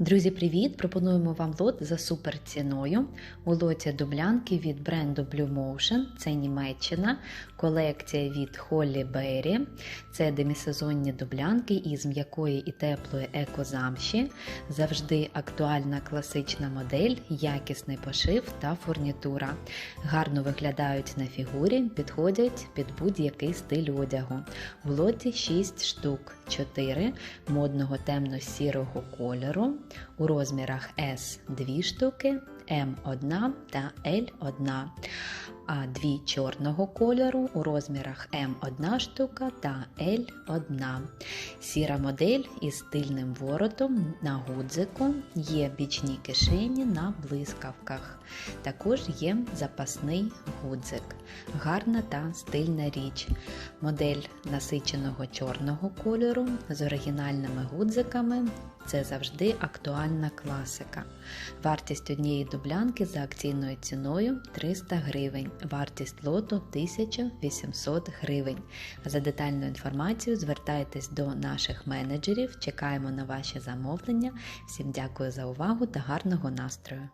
Друзі, привіт! Пропонуємо вам лот за супер ціною. У лоті дублянки від бренду Blue Motion, це Німеччина, колекція від Holly Berry. Це демісезонні дублянки із м'якої і теплої екозамші. Завжди актуальна класична модель, якісний пошив та фурнітура. Гарно виглядають на фігурі, підходять під будь-який стиль одягу. В лоті 6 штук, 4 модного темно-сірого кольору. У розмірах S 2 штуки, М1 та L1, а дві чорного кольору у розмірах М1 штука та L1. Сіра модель із стильним воротом на гудзику, є бічні кишені на блискавках. Також є запасний гудзик. Гарна та стильна річ. Модель насиченого чорного кольору з оригінальними гудзиками. Це завжди актуальна класика. Вартість однієї дублянки за акційною ціною 300 гривень, вартість лоту 1800 гривень. За детальну інформацію звертайтесь до наших менеджерів, чекаємо на ваші замовлення. Всім дякую за увагу та гарного настрою!